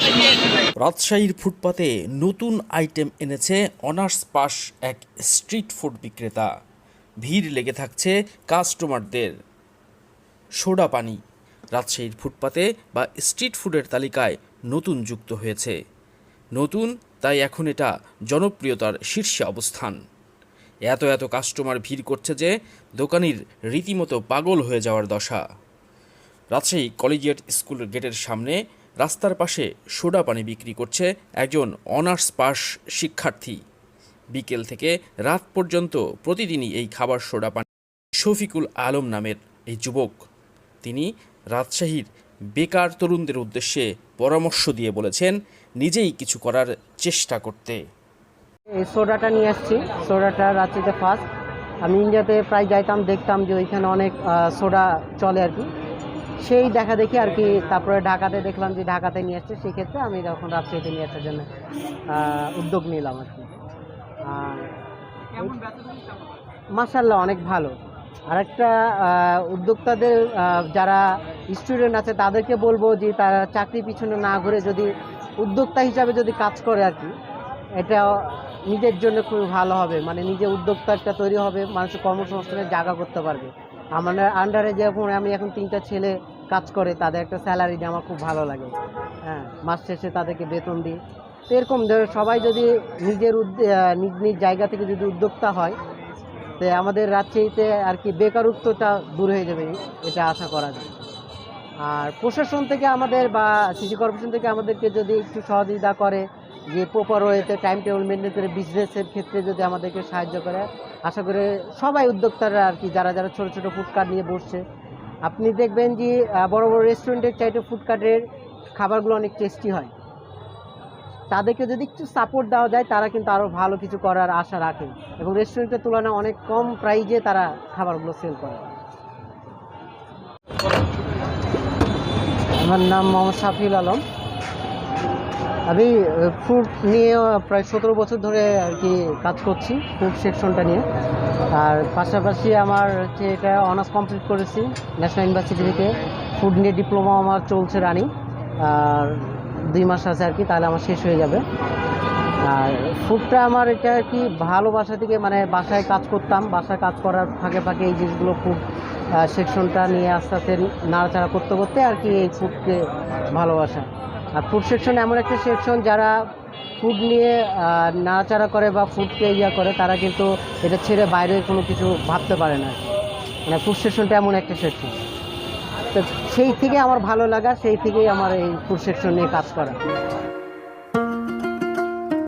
রাজশাহীর ফুটপাতে নতুন আইটেম এনেছে অনার্স পাস এক স্ট্রিট ফুড বিক্রেতা। ভিড় লেগে থাকছে কাস্টমারদের। সোডা পানি, রাজশাহীর ফুটপাতে বা স্ট্রিট ফুডের তালিকায় নতুন যুক্ত হয়েছে। নতুন, তাই এখন এটা জনপ্রিয়তার শীর্ষে অবস্থান। এত এত কাস্টমার ভিড় করছে যে দোকানির রীতিমতো পাগল হয়ে যাওয়ার দশা। রাজশাহী কলেজিয়েট স্কুলের গেটের সামনে রাস্তার পাশে সোডা পানি বিক্রি করছে একজন অনার্স পাস শিক্ষার্থী। বিকেল থেকে রাত পর্যন্ত প্রতিদিনই এই খাবার সোডা পানি শফিকুল আলম নামের এই যুবক। তিনি রাজশাহীর বেকার তরুণদের উদ্দেশ্যে পরামর্শ দিয়ে বলেছেন, নিজেই কিছু করার চেষ্টা করতে। সোডাটা নিয়ে আসছি, সোডাটা রাঁচিতে ফার্স্ট আমি ইন্ডিয়াতে প্রায় যাইতাম, দেখতাম যে ওইখানে অনেক সোডা চলে আর কি। সেই দেখা দেখি আর কি তারপরে ঢাকাতে দেখলাম যে ঢাকাতে নিয়ে আসছে সেই ক্ষেত্রে আমি তখন রাজশাহীতে নিয়ে আসার জন্য উদ্যোগ নিলাম আর কি। মাসাল্লাহ অনেক ভালো। আরেকটা উদ্যোক্তাদের যারা স্টুডেন্ট আছে তাদেরকে বলব যে তারা চাকরি পিছনে না ঘুরে যদি উদ্যোক্তা হিসাবে যদি কাজ করে আর কি এটা নিজের জন্য খুব ভালো হবে। মানে নিজে উদ্যোক্তা একটা তৈরি হবে মানুষের কর্মসংস্থানের জায়গা করতে পারবে। আমার আন্ডারে যখন আমি এখন তিনটা ছেলে কাজ করে, তাদের একটা স্যালারি দিয়ে আমার খুব ভালো লাগে। হ্যাঁ মাস শেষে তাদেরকে বেতন দিই। তো এরকম সবাই যদি নিজের নিজ নিজ জায়গা থেকে যদি উদ্যোক্তা হয়, তো আমাদের রাজশাহীতে আর কি বেকারত্বটা দূর হয়ে যাবে, এটা আশা করা যায়। আর প্রশাসন থেকে আমাদের বা সিটি কর্পোরেশন থেকে আমাদেরকে যদি একটু সহযোগিতা করে যে প্রপার ওয়েতে টাইম টেবিল মেনটেন করে বিজনেসের ক্ষেত্রে যদি আমাদেরকে সাহায্য করে, আশা করে সবাই উদ্যোক্তারা আর কি, যারা যারা ছোটো ছোটো ফুডকার্ট নিয়ে বসছে। আপনি দেখবেন যে বড় বড় রেস্টুরেন্টের চাইতে ফুডকার্টের খাবারগুলো অনেক টেস্টি হয়। তাদেরকে যদি একটু সাপোর্ট দেওয়া যায়, তারা কিন্তু আরও ভালো কিছু করার আশা রাখে এবং রেস্টুরেন্টের তুলনায় অনেক কম প্রাইজে তারা খাবারগুলো সেল করে। আমার নাম মোহাম্মদ শাফিউল আলম। আমি ফুড নিয়ে প্রায় সতেরো বছর ধরে আর কি কাজ করছি ফুড সেকশনটা নিয়ে। আর পাশাপাশি আমার হচ্ছে এটা অনার্স কমপ্লিট করেছি ন্যাশনাল ইউনিভার্সিটি থেকে। ফুড নিয়ে ডিপ্লোমা আমার চলছে রানিং আর দুই মাস আছে আর কি, তাহলে আমার শেষ হয়ে যাবে। আর ফুডটা আমার এটা আর কি ভালোবাসা থেকে মানে বাসায় কাজ করতাম, বাসায় কাজ করার ফাঁকে ফাঁকে এই জিনিসগুলো ফুড সেকশনটা নিয়ে আস্তে আস্তে নাড়াচাড়া করতে করতে আর কি এই ফুডকে ভালোবাসা। ফুড সেকশন এমন একটা সেকশন যারা ফুড নিয়ে নাড়াচাড়া করে বা ফুডকে ইয়া করে, তারা কিন্তু এটা ছেড়ে বাইরে কোনো কিছু ভাবতে পারে না। মানে ফুড সেকশনটা এমন একটা সেকশন তো সেই থেকে আমার ভালো লাগা, সেই থেকেই আমার এই ফুড সেকশন নিয়ে কাজ করা।